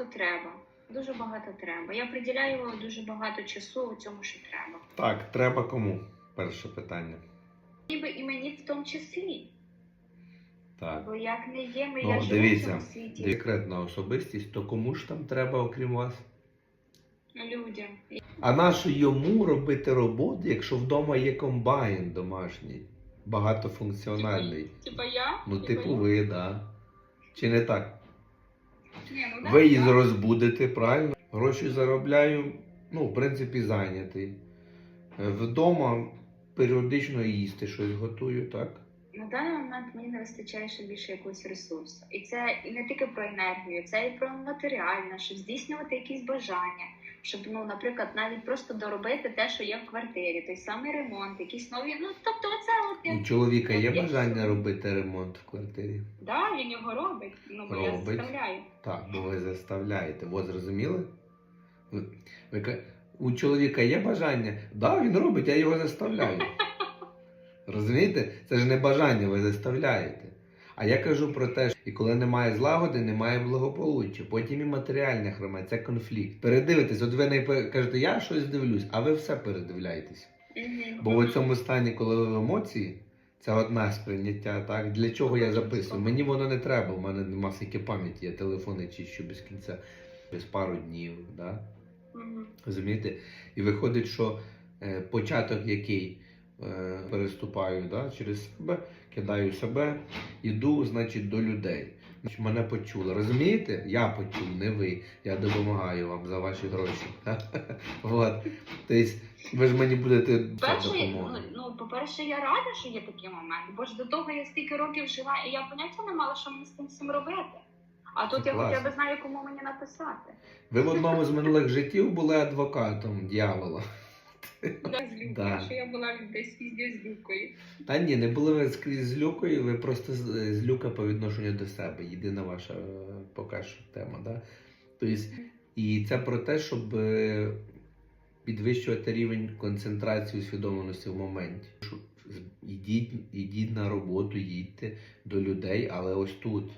багато треба. Дуже багато треба. Я приділяю дуже багато часу у цьому, що треба. Так, треба кому? Перше питання. Ніби і мені в тому числі. Так. Бо як не є, ми Ну, я живу в дивіться, цьому світі Декретна особистість, то кому ж там треба, окрім вас? людям. А нащо йому робити роботу, якщо вдома є комбайн домашній, багатофункціональний? Типа я? Ну, Типа типу, я? ви, да. Чи не так? Ну, Ви її розбудите, правильно? Гроші заробляю, ну, в принципі, зайнятий. Е, Вдома періодично їсти щось готую, так? На даний момент мені не вистачає ще більше якогось ресурсу. І це і не тільки про енергію, це і про матеріальне, щоб здійснювати якісь бажання, щоб, ну, наприклад, навіть просто доробити те, що є в квартирі, той самий ремонт, якісь нові. Ну, тобто, оце от У чоловіка є бажання робити ремонт в квартирі? да, він його робить. Ну, бо я заставляю. Так, бо ви заставляєте. От зрозуміли? Ви, у чоловіка є бажання? Так, да, він робить, я його заставляю. Розумієте? Це ж не бажання, ви заставляєте. А я кажу про те, що і коли немає злагоди, немає благополуччя. Потім і матеріальне хроме, це конфлікт. Передивитесь, от ви не кажете, я щось дивлюсь, а ви все передивляєтесь. Бо в цьому стані, коли ви в емоції, це одне сприйняття, так? Для чого я записую? Мені воно не треба, у мене нема скільки пам'яті, я телефони чищу без кінця, без пару днів. Да? Розумієте? І виходить, що е, початок який е, переступаю да, через себе, кидаю себе, іду, значить, до людей. Мене почули. Розумієте? Я почув, не ви. Я допомагаю вам за ваші гроші. От. Тобто, ви ж мені будете ця ну, ну, по-перше, я рада, що є такий момент, бо ж до того я стільки років жила, і я поняття не мала, що мені з тим всім робити. А тут я хоча б знаю, кому мені написати. Ви в одному з минулих життів були адвокатом дьявола. Да, що я була десь з Люкою. Та ні, не були ви скрізь з люкою, ви просто з, з люка по відношенню до себе. Єдина ваша е, поки що тема. Да? Тобто, і це про те, щоб е, підвищувати рівень концентрації усвідомленості в моменті. Ідіть, ідіть на роботу, їдьте до людей, але ось тут,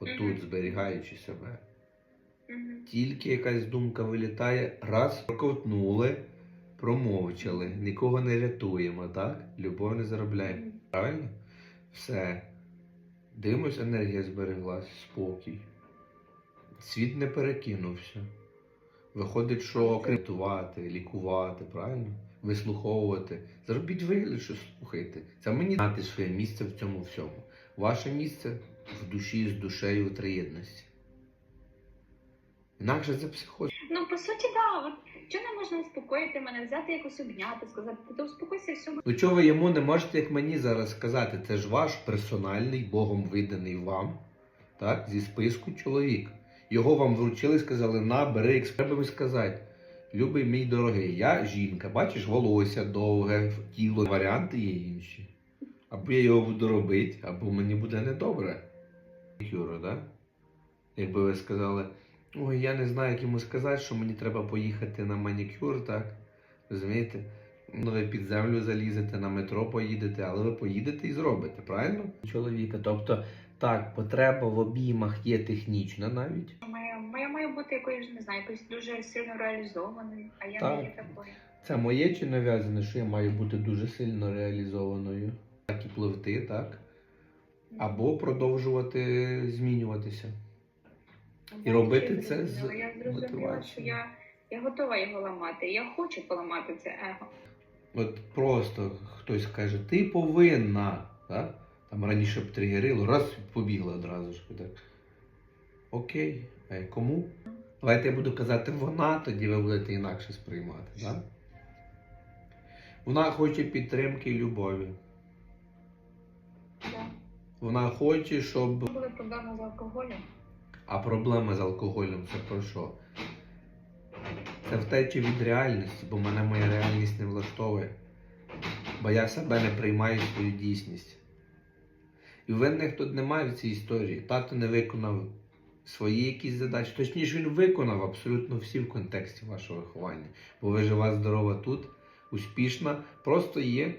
отут, Мгм. зберігаючи себе. Мгм. Тільки якась думка вилітає, раз проковтнули, промовчали, нікого не рятуємо, так? Любов не заробляємо. Правильно? Все. Дивимось, енергія збереглась, спокій. Світ не перекинувся. Виходить, що кредитувати, лікувати, правильно? Вислуховувати. Зробіть вигляд, що слухаєте. Це мені знати своє місце в цьому всьому. Ваше місце в душі з душею в триєдності. Інакше це психоз. Ну, по суті, да. Чого не можна успокоїти мене, взяти якось обняти, сказати, ти то успокойся, буде. Ну чого ви йому не можете, як мені зараз сказати? Це ж ваш персональний, Богом виданий вам, так, зі списку чоловік. Його вам вручили, сказали, на, бери, би сказати. Любий мій дорогий, я жінка, бачиш, волосся довге, тіло, варіанти є інші. Або я його буду робити, або мені буде недобре. Юро, да? Якби ви сказали, ой, я не знаю, як йому сказати, що мені треба поїхати на манікюр, так? Розумієте? Ну, ви під землю залізете, на метро поїдете, але ви поїдете і зробите, правильно? Чоловіка. Тобто, так, потреба в обіймах є технічна навіть. Моя, моя має бути якоюсь, не знаю, якоюсь дуже сильно реалізованою, а я Так. не є такою. Це моє чи нав'язане, що я маю бути дуже сильно реалізованою, так і пливти, так? Або продовжувати змінюватися. І робити це з я зрозуміла, що мотивацією. я, я готова його ламати. Я хочу поламати це его. От просто хтось каже, ти повинна. Так? Там раніше б тригерило, раз побігла одразу ж. Так. Окей, а кому? Давайте я буду казати вона, тоді ви будете інакше сприймати. Так? Вона хоче підтримки і любові. Да. Вона хоче, щоб. Були проблеми з алкоголем. А проблема з алкоголем це про що? Це втеча від реальності, бо мене моя реальність не влаштовує. Бо я себе не приймаю свою дійсність. І винних тут немає в цій історії. Тато не виконав свої якісь задачі. Точніше, він виконав абсолютно всі в контексті вашого виховання. Бо ви жива, здорова тут, успішна, просто є